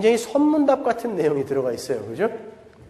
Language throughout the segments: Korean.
굉장히 선문답 같은 내용이 들어가 있어요. 그죠?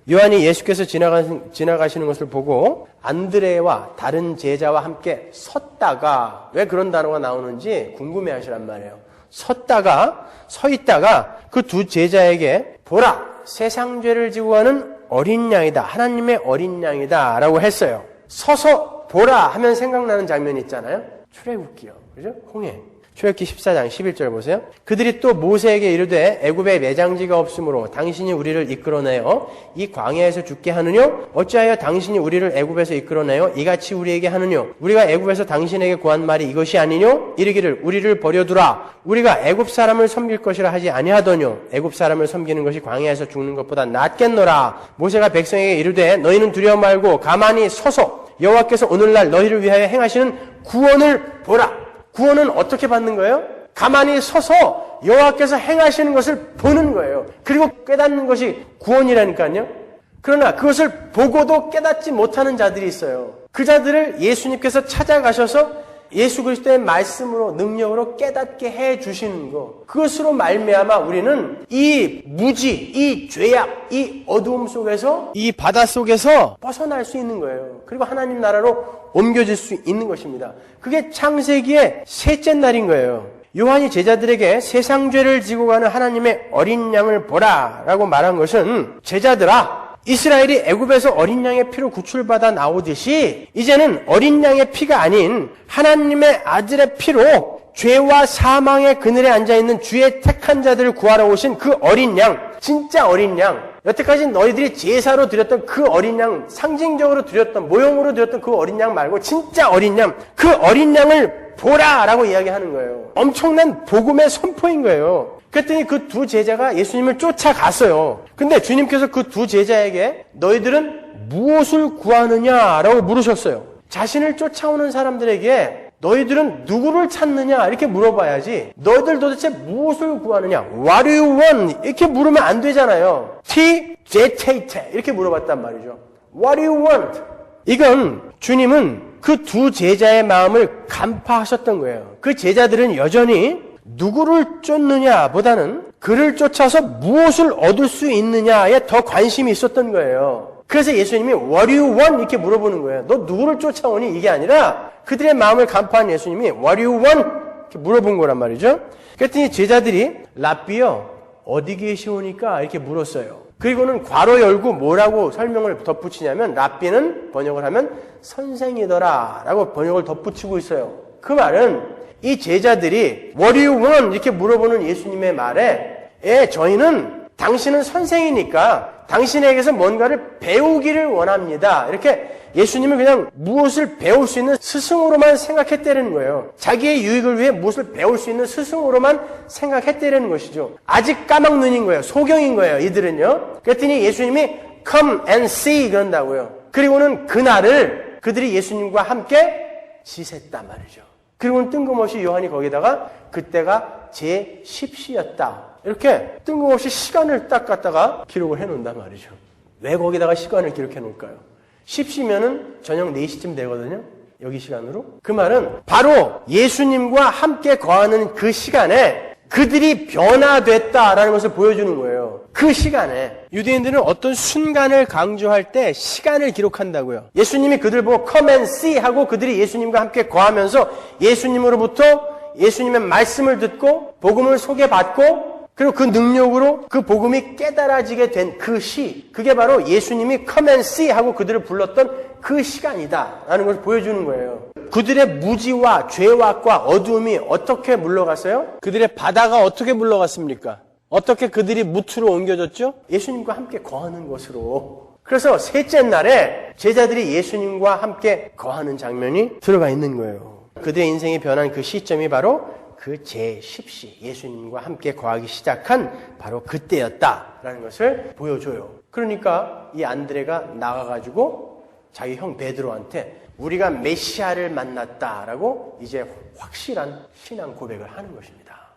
요한이 예수께서 지나가, 지나가시는 것을 보고 안드레와 다른 제자와 함께 섰다가 왜 그런 단어가 나오는지 궁금해 하시란 말이에요. 섰다가 서 있다가 그 두 제자에게 보라 세상 죄를 지고 가는 어린 양이다. 하나님의 어린 양이다라고 했어요. 서서 보라 하면 생각나는 장면 있잖아요. 출애굽기요. 그죠? 홍해. 출애굽기 14장 11절 보세요. 그들이 또 모세에게 이르되 애굽에 매장지가 없으므로 당신이 우리를 이끌어내어 이 광야에서 죽게 하느뇨? 어찌하여 당신이 우리를 애굽에서 이끌어내어 이같이 우리에게 하느뇨? 우리가 애굽에서 당신에게 구한 말이 이것이 아니뇨? 이르기를 우리를 버려두라. 우리가 애굽 사람을 섬길 것이라 하지 아니하더뇨. 애굽 사람을 섬기는 것이 광야에서 죽는 것보다 낫겠노라. 모세가 백성에게 이르되 너희는 두려워 말고 가만히 서서 여호와께서 오늘날 너희를 위하여 행하시는 구원을 보라 구원은 어떻게 받는 거예요? 가만히 서서 여호와께서 행하시는 것을 보는 거예요. 그리고 깨닫는 것이 구원이라니까요. 그러나 그것을 보고도 깨닫지 못하는 자들이 있어요. 그 자들을 예수님께서 찾아가셔서 예수 그리스도의 말씀으로 능력으로 깨닫게 해 주시는 것. 그것으로 말미암아 우리는 이 무지, 이 죄악, 이 어두움 속에서 이 바다 속에서 벗어날 수 있는 거예요. 그리고 하나님 나라로 옮겨질 수 있는 것입니다. 그게 창세기의 셋째 날인 거예요. 요한이 제자들에게 세상 죄를 지고 가는 하나님의 어린 양을 보라라고 말한 것은 제자들아 이스라엘이 애굽에서 어린 양의 피로 구출받아 나오듯이 이제는 어린 양의 피가 아닌 하나님의 아들의 피로 죄와 사망의 그늘에 앉아 있는 주의 택한 자들을 구하러 오신 그 어린 양, 진짜 어린 양. 여태까지 너희들이 제사로 드렸던 그 어린 양, 상징적으로 드렸던 모형으로 드렸던 그 어린 양 말고 진짜 어린 양, 그 어린 양을 보라라고 이야기하는 거예요. 엄청난 복음의 선포인 거예요. 그랬더니 그 두 제자가 예수님을 쫓아갔어요. 근데 주님께서 그 두 제자에게 너희들은 무엇을 구하느냐라고 물으셨어요. 자신을 쫓아오는 사람들에게 너희들은 누구를 찾느냐 이렇게 물어봐야지 너희들 도대체 무엇을 구하느냐 What do you want? 이렇게 물으면 안 되잖아요 T, J, T, T 이렇게 물어봤단 말이죠 What do you want? 이건 주님은 그 두 제자의 마음을 간파하셨던 거예요 그 제자들은 여전히 누구를 쫓느냐 보다는 그를 쫓아서 무엇을 얻을 수 있느냐에 더 관심이 있었던 거예요. 그래서 예수님이 What do you want? 이렇게 물어보는 거예요. 너 누구를 쫓아오니? 이게 아니라 그들의 마음을 간파한 예수님이 What do you want? 이렇게 물어본 거란 말이죠. 그랬더니 제자들이 랍비요 어디 계시오니까 이렇게 물었어요. 그리고는 괄호 열고 뭐라고 설명을 덧붙이냐면 랍비는 번역을 하면 선생이더라 라고 번역을 덧붙이고 있어요. 그 말은 이 제자들이 want? 이렇게 물어보는 예수님의 말에 예, 저희는 당신은 선생이니까 당신에게서 뭔가를 배우기를 원합니다. 이렇게 예수님을 그냥 무엇을 배울 수 있는 스승으로만 생각했다는 거예요. 자기의 유익을 위해 무엇을 배울 수 있는 스승으로만 생각했다는 것이죠. 아직 까막눈인 거예요. 소경인 거예요. 이들은요. 그랬더니 예수님이 come and see 그런다고요. 그리고는 그날을 그들이 예수님과 함께 지샜단 말이죠. 그리고는 뜬금없이 요한이 거기다가 그때가 제 10시였다. 이렇게 뜬금없이 시간을 딱 갖다가 기록을 해 놓는단 말이죠. 왜 거기다가 시간을 기록해 놓을까요? 10시면은 저녁 4시쯤 되거든요. 여기 시간으로. 그 말은 바로 예수님과 함께 거하는 그 시간에 그들이 변화됐다라는 것을 보여주는 거예요. 그 시간에 유대인들은 어떤 순간을 강조할 때 시간을 기록한다고요. 예수님이 그들 보고 come and see 하고 그들이 예수님과 함께 거하면서 예수님으로부터 예수님의 말씀을 듣고 복음을 소개받고 그리고 그 능력으로 그 복음이 깨달아지게 된 그 시, 그게 바로 예수님이 come and see 하고 그들을 불렀던 그 시간이다 라는 것을 보여주는 거예요. 그들의 무지와 죄악과 어두움이 어떻게 물러갔어요? 그들의 바다가 어떻게 물러갔습니까? 어떻게 그들이 무트로 옮겨졌죠? 예수님과 함께 거하는 것으로. 그래서 셋째 날에 제자들이 예수님과 함께 거하는 장면이 들어가 있는 거예요. 그들의 인생이 변한 그 시점이 바로 그 제10시 예수님과 함께 거하기 시작한 바로 그때였다라는 것을 보여줘요. 그러니까 이 안드레가 나가가지고 자기 형 베드로한테 우리가 메시아를 만났다라고 이제 확실한 신앙 고백을 하는 것입니다.